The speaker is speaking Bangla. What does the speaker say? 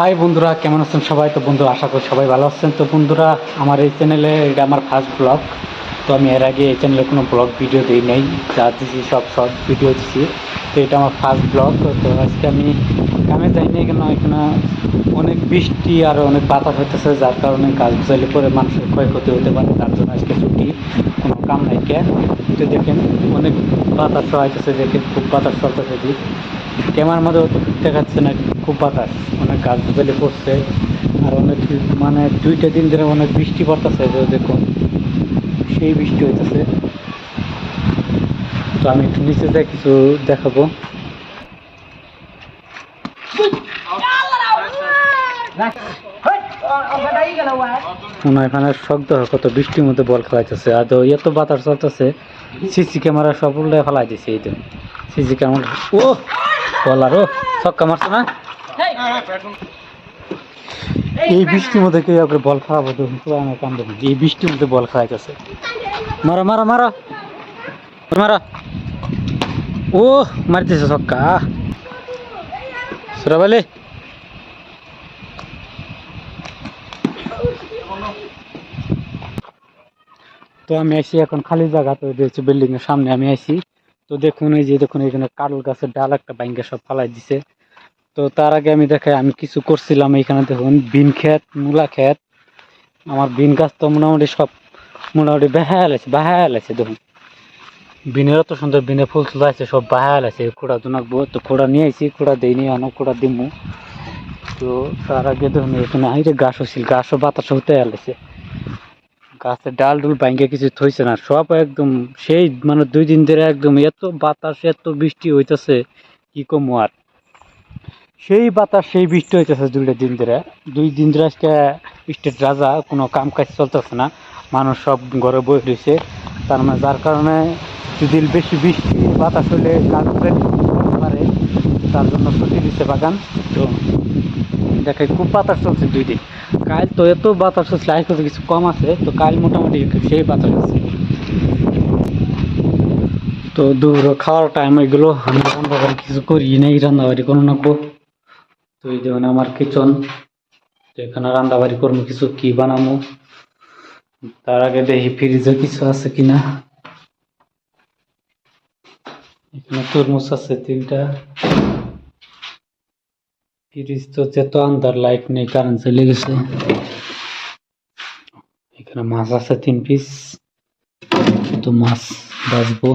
হাই বন্ধুরা, কেমন আছেন সবাই? তো বন্ধুরা, আশা করি সবাই ভালো আছেন। তো বন্ধুরা, আমার এই চ্যানেলে এটা আমার ফার্স্ট ব্লগ তো আমি এর আগে এই চ্যানেলে কোনো ব্লগ ভিডিও দিই নাই, যা দিছি, সব শর্ট ভিডিও দিছি। তো এটা আমার ফার্স্ট ব্লগ তো আজকে আমি গ্রামে যাইনি কেন, এখানে অনেক বৃষ্টি আর অনেক বাতাস হইতেছে, যার কারণে গাছ বুঝাইলে পরে মানুষের ক্ষয়ক্ষতি হতে পারে, তার জন্য আজকে ছুটি। কোনো কাম নাই কে। তো দেখেন, অনেক বাতাস হইতেছে, দেখেন, খুব বাতাস চলতেছে ক্যামেরার মধ্যে অত দেখাচ্ছে না খুব বাতাস, অনেক গাছ বুঝাইলে পড়ছে, আর অনেক মানে দুইটা দিন ধরে অনেক বৃষ্টি পড়তেছে দেখুন, সেই বৃষ্টি হইতেছে। তো আমি একটু নিচে যাই, কিছু দেখাবো। এখানে শব্দ হয় কত বৃষ্টির মধ্যে বল খেলাইতেছে আর তো এত বাতাস চলতেছে, সিসি ক্যামেরা সব উল্টে ফেলাই দিছে এই তো সিসি ক্যামেরা ও বলার ও ছক্কা মারছে না? এই বৃষ্টির মধ্যে কেউ আপনি বল খাওয়াবো তো পুরানো কাম দেখুন এই বৃষ্টির মধ্যে বল খাওয়াইতেছে। মারা মারা মারা। মারা। ও, মারতেছে ছক্কা। সুরাবালি। তো আমি আইছি এখন খালি জায়গা, তো দেখছি বিল্ডিং এর সামনে আমি আইছি। তো দেখুন, এই যে দেখুন, এখানে কারুল গাছের ডাল একটা বাইঙ্গা সব ফালাই দিছে। তো তার আগে আমি দেখাই, আমি কিছু করছিলাম এখানে দেখুন, বিন ক্ষেত, মূলা ক্ষেত। আমার বিন গাছ তো মোটামুটি সব, মোটামুটি বেহায়াল আছে, বাহায়াল আছে দেখুন। বিনের এত সুন্দর বিনে ফুল ফুল আছে, সব বাহায়াল আছে। খোড়া দুনাকবো তো খোড়া নিয়ে আইছি, খোড়া দিইনি অনেক খোড়া দিমু। তো তার আগে দেখুন, এখানে হাইরে গাছ হচ্ছিল গাছও বাতাস হতে আলেছে গাছের ডাল ডুল ভাঙ্গে কিছু থইছে না, সব একদম সেই মানে দুই দিন ধরে একদম এত বাতাস, এত বৃষ্টি হইতেছে, কি কম আর? সেই বাতাস, সেই বৃষ্টি হইতেছে দুইটা দিন ধরে। দুই দিন ধরে আজকে স্টেট রাজা, কোনো কাম কাজ চলতেছে না। মানুষ সব ঘরে বই রয়েছে তার মানে যার কারণে যদি বেশি বৃষ্টি, বাতাস হলে কাজ পারে। তার জন্য ছুটি দিচ্ছে বাগান। তো দেখাই খুব বাতাস চলছে দুই দিন। কাল তো এত বাতাস চলছে তো কিছু কম আছে। তো কাল মোটামুটি সেই বাতাস আছে তো দূর খাওয়ার টাইম এগুলো আমি রান্না কিছু করি নাই রান্না বাড়ি কোনো নাকবো তো এই দেখুন আমার কিচন এখানে রান্না বাড়ি করব, কিছু কি বানাবো? তার আগে দেখি ফ্রিজে কিছু আছে কিনা। এখানে তরমুজ আছে তিনটা। ফ্রিজ তো যেত আন্দার লাইট নেই কারেন্ট চলে গেছে। এখানে মাছ আছে তিন পিস তো মাছ বাজবো